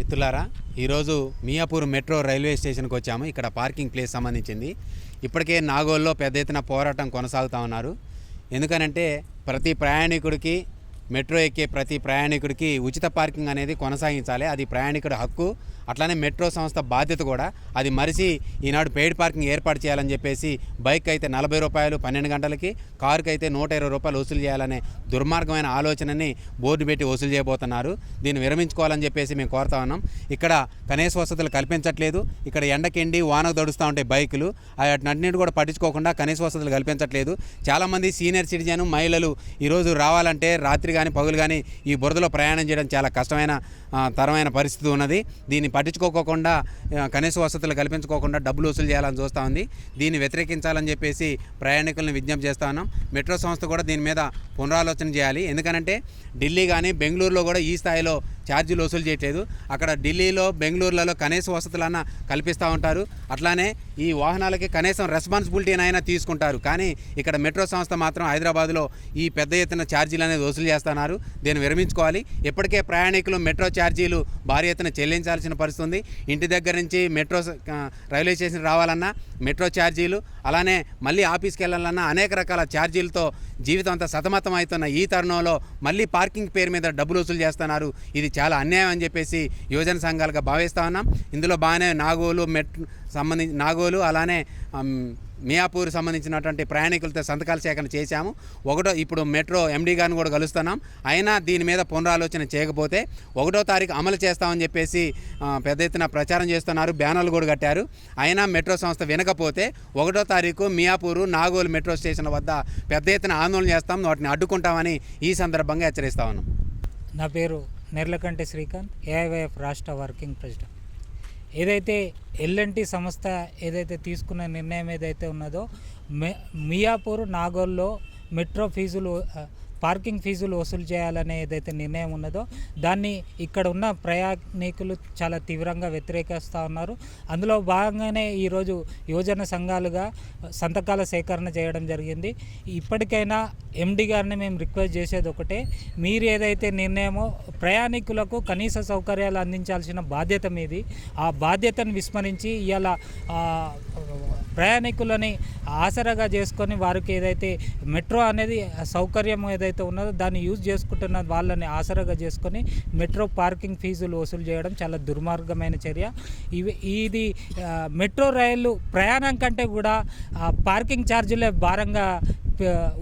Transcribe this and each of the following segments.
మిత్రులారా ఈరోజు Miyapur metro railway స్టేషన్కి వచ్చాము. ఇక్కడ పార్కింగ్ ప్లేస్ సంబంధించింది. ఇప్పటికే నాగోల్లో పెద్ద ఎత్తున పోరాటం కొనసాగుతూ ఉన్నారు. ఎందుకనంటే ప్రతి ప్రయాణికుడికి మెట్రో ఎక్కే ప్రతి ప్రయాణికుడికి ఉచిత పార్కింగ్ అనేది కొనసాగించాలి. అది ప్రయాణికుడి హక్కు. అట్లానే మెట్రో సంస్థ బాధ్యత కూడా అది మరిచి ఈనాడు పెయిడ్ పార్కింగ్ ఏర్పాటు చేయాలని చెప్పేసి బైక్ అయితే నలభై రూపాయలు పన్నెండు గంటలకి కారుకి అయితే నూట ఇరవై రూపాయలు వసూలు చేయాలనే దుర్మార్గమైన ఆలోచనని బోర్డు పెట్టి వసూలు చేయబోతున్నారు. దీన్ని విరమించుకోవాలని చెప్పేసి మేము కోరుతా ఉన్నాం. ఇక్కడ కనీస వసతులు కల్పించట్లేదు. ఇక్కడ ఎండకెండి వానకు దడుస్తూ ఉంటాయి బైకులు. వాటినన్నింటి కూడా పట్టించుకోకుండా కనీస వసతులు కల్పించట్లేదు. చాలామంది సీనియర్ సిటిజన్ మహిళలు ఈరోజు రావాలంటే రాత్రి కానీ పగులు కానీ ఈ బురదలో ప్రయాణం చేయడం చాలా కష్టమైన తరమైన పరిస్థితి ఉన్నది. దీన్ని పట్టించుకోకుండా కనీస వసతులు కల్పించుకోకుండా డబ్బులు వసూలు చేయాలని చూస్తూ ఉంది. దీన్ని వ్యతిరేకించాలని చెప్పేసి ప్రయాణికులను విజ్ఞప్తి చేస్తా ఉన్నాం. మెట్రో సంస్థ కూడా దీని మీద పునరాలోచన చేయాలి. ఎందుకనంటే ఢిల్లీ కానీ బెంగళూరులో కూడా ఈ స్థాయిలో ఛార్జీలు వసూలు చేయట్లేదు. అక్కడ ఢిల్లీలో బెంగళూరులలో కనీస వసతులన్నా కల్పిస్తూ ఉంటారు. అట్లానే ఈ వాహనాలకి కనీసం రెస్పాన్సిబిలిటీనైనా తీసుకుంటారు. కానీ ఇక్కడ మెట్రో సంస్థ మాత్రం హైదరాబాద్లో ఈ పెద్ద ఎత్తున ఛార్జీలు అనేది వసూలు చేస్తున్నారు. దీన్ని విరమించుకోవాలి. ఇప్పటికే ప్రయాణికులు మెట్రో ఛార్జీలు భారీ ఎత్తున చెల్లించాల్సిన పరిస్థితి ఉంది. ఇంటి దగ్గర నుంచి మెట్రో రైల్వే స్టేషన్ రావాలన్నా మెట్రో ఛార్జీలు అలానే మళ్ళీ ఆఫీస్కి వెళ్ళాలన్నా అనేక రకాల ఛార్జీలతో జీవితం అంతా సతమతం అవుతున్న ఈ తరుణంలో మళ్ళీ పార్కింగ్ పేరు మీద డబ్బులు వసూలు చేస్తున్నారు. ఇది చాలా అన్యాయం అని చెప్పేసి యువజన సంఘాలుగా భావిస్తా ఉన్నాం. ఇందులో బాగానే నాగోలు మెట్ సంబంధించి నాగోలు అలానే మియాపూర్ సంబంధించినటువంటి ప్రయాణికులతో సంతకాల సేకరణ చేశాము. ఒకటో ఇప్పుడు మెట్రో ఎండీ గారిని కూడా కలుస్తున్నాం. అయినా దీని మీద పునరాలోచన చేయకపోతే ఒకటో తారీఖు అమలు చేస్తామని చెప్పేసి పెద్ద ఎత్తున ప్రచారం చేస్తున్నారు. బ్యానర్లు కూడా కట్టారు. అయినా మెట్రో సంస్థ వినకపోతే ఒకటో తారీఖు మియాపూరు నాగోలు మెట్రో స్టేషన్ వద్ద పెద్ద ఎత్తున ఆందోళన చేస్తాం. వాటిని అడ్డుకుంటామని ఈ సందర్భంగా హెచ్చరిస్తా ఉన్నాం. నా పేరు నెర్లకంటి శ్రీకాంత్ ఏఐవైఎఫ్ రాష్ట్ర వర్కింగ్ ప్రెసిడెంట్. ఏదైతే ఎల్ఎన్టీ సంస్థ ఏదైతే తీసుకున్న నిర్ణయం ఏదైతే ఉన్నదో మే మియాపూర్ నాగోల్లో మెట్రో ఫీజులు పార్కింగ్ ఫీజులు వసూలు చేయాలనే ఏదైతే నిర్ణయం ఉన్నదో దాన్ని ఇక్కడ ఉన్న ప్రయాణికులు చాలా తీవ్రంగా వ్యతిరేకిస్తూ ఉన్నారు. అందులో భాగంగానే ఈరోజు యువజన సంఘాలుగా సంతకాల సేకరణ చేయడం జరిగింది. ఇప్పటికైనా ఎండి గారిని మేము రిక్వెస్ట్ చేసేది ఒకటే మీరు ఏదైతే నిర్ణయమో ప్రయాణికులకు కనీస సౌకర్యాలు అందించాల్సిన బాధ్యత మీది. ఆ బాధ్యతను విస్మరించి ఇవాళ ప్రయాణికులని ఆసరాగా చేసుకొని వారికి ఏదైతే మెట్రో అనేది సౌకర్యం ఏదైతే ఉన్నదో దాన్ని యూజ్ చేసుకుంటున్న వాళ్ళని ఆసరాగా చేసుకొని మెట్రో పార్కింగ్ ఫీజులు వసూలు చేయడం చాలా దుర్మార్గమైన చర్య. ఇవి ఇది మెట్రో రైలు ప్రయాణం కంటే కూడా పార్కింగ్ ఛార్జీలే భారంగా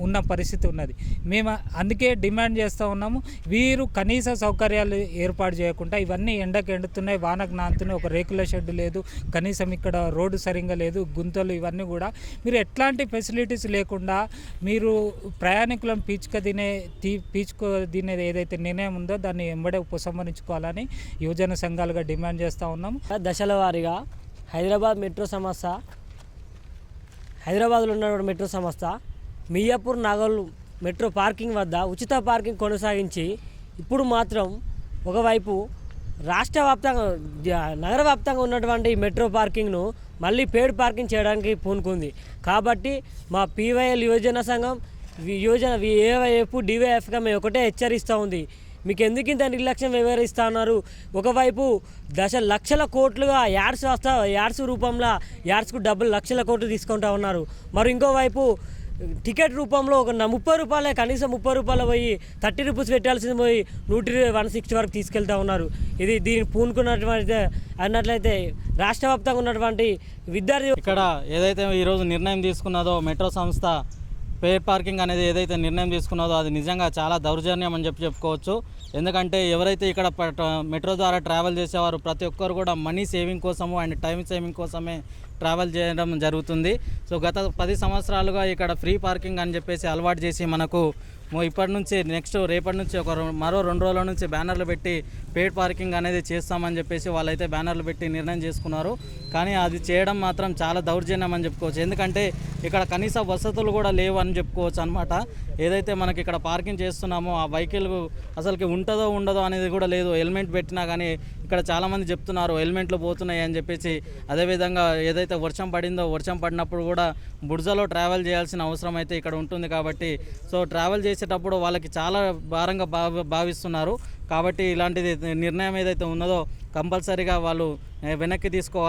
ఉన్న పరిస్థితి ఉన్నది. మేము అందుకే డిమాండ్ చేస్తూ ఉన్నాము వీరు కనీస సౌకర్యాలు ఏర్పాటు చేయకుండా ఇవన్నీ ఎండకు ఎండుతున్నాయి వానకు నానుతున్నాయి ఒక రేకుల షెడ్ లేదు కనీసం ఇక్కడ రోడ్డు సరిగ్గా లేదు గుంతలు ఇవన్నీ కూడా. మీరు ఎట్లాంటి ఫెసిలిటీస్ లేకుండా మీరు ప్రయాణికులను పీచుక తినే తీ పీచుకో తినేది ఏదైతే నిర్ణయం ఉందో దాన్ని ఎంబడే ఉపసంహరించుకోవాలని యువజన సంఘాలుగా డిమాండ్ చేస్తూ ఉన్నాము. దశల వారీగా హైదరాబాద్ మెట్రో సంస్థ హైదరాబాద్లో ఉన్న మెట్రో సంస్థ మియాపూర్ నగర్ మెట్రో పార్కింగ్ వద్ద ఉచిత పార్కింగ్ కొనసాగించి ఇప్పుడు మాత్రం ఒకవైపు రాష్ట్ర వ్యాప్తంగా నగర వ్యాప్తంగా ఉన్నటువంటి మెట్రో పార్కింగ్ను మళ్ళీ పేడ్ పార్కింగ్ చేయడానికి పూనుకుంది. కాబట్టి మా పీవైఎల్ యువజన సంఘం యువజన ఏవైఎఫ్ డివైఎఫ్గా మేము ఒకటే హెచ్చరిస్తూ ఉంది. మీకు ఎందుకు ఇంత నిర్లక్ష్యం వివరిస్తా ఉన్నారు? ఒకవైపు దశ లక్షల కోట్లుగా యాడ్స్ వస్తా యాడ్స్ రూపంలో యాడ్స్కు డబ్బులు లక్షల కోట్లు తీసుకుంటా ఉన్నారు. మరి ఇంకోవైపు టికెట్ రూపంలో ఒక ముప్పై రూపాయలే కనీసం ముప్పై రూపాయలు పోయి థర్టీ రూపీస్ పెట్టాల్సింది పోయి నూట వన్ సిక్స్టీ వరకు తీసుకెళ్తా ఉన్నారు. ఇది దీన్ని పూనుకున్నటువంటి అన్నట్లయితే రాష్ట్ర వ్యాప్తంగా ఉన్నటువంటి విద్యార్థి ఇక్కడ ఏదైతే ఈరోజు నిర్ణయం తీసుకున్నదో మెట్రో సంస్థ పేర్ పార్కింగ్ అనేది ఏదైతే నిర్ణయం తీసుకున్నదో అది నిజంగా చాలా దౌర్జన్యం అని చెప్పి చెప్పుకోవచ్చు. ఎందుకంటే ఎవరైతే ఇక్కడ మెట్రో ద్వారా ట్రావెల్ చేసేవారు ప్రతి ఒక్కరు కూడా మనీ సేవింగ్ కోసము అండ్ టైం సేవింగ్ కోసమే ట్రావెల్ చేయడం జరుగుతుంది. సో గత పది సంవత్సరాలుగా ఇక్కడ ఫ్రీ పార్కింగ్ అని చెప్పేసి అలవాటు చేసి మనకు ఇప్పటి నుంచి నెక్స్ట్ రేపటి నుంచి ఒక మరో రెండు రోజుల నుంచి బ్యానర్లు పెట్టి పేడ్ పార్కింగ్ అనేది చేస్తామని చెప్పేసి వాళ్ళైతే బ్యానర్లు పెట్టి నిర్ణయం చేసుకున్నారు. కానీ అది చేయడం మాత్రం చాలా దౌర్జన్యం అని చెప్పుకోవచ్చు. ఎందుకంటే ఇక్కడ కనీస వసతులు కూడా లేవు అని చెప్పుకోవచ్చు అనమాట ఏదైతే మనకి ఇక్కడ పార్కింగ్ చేస్తున్నామో ఆ వెహికల్ అసలుకి ఉంటుందో ఉండదో అనేది కూడా లేదు. హెల్మెట్ పెట్టినా కానీ ఇక్కడ చాలామంది చెప్తున్నారు హెల్మెట్లు పోతున్నాయి అని చెప్పేసి. అదేవిధంగా ఏదైతే వర్షం పడిందో వర్షం పడినప్పుడు కూడా బుడ్జలో ట్రావెల్ చేయాల్సిన అవసరం అయితే ఇక్కడ ఉంటుంది కాబట్టి. సో ట్రావెల్ చేసేటప్పుడు వాళ్ళకి చాలా భారంగా భావిస్తున్నారు. కాబట్టి ఇలాంటిది నిర్ణయం ఏదైతే ఉన్నదో కంపల్సరీగా వాళ్ళు వెనక్కి తీసుకోవాలి.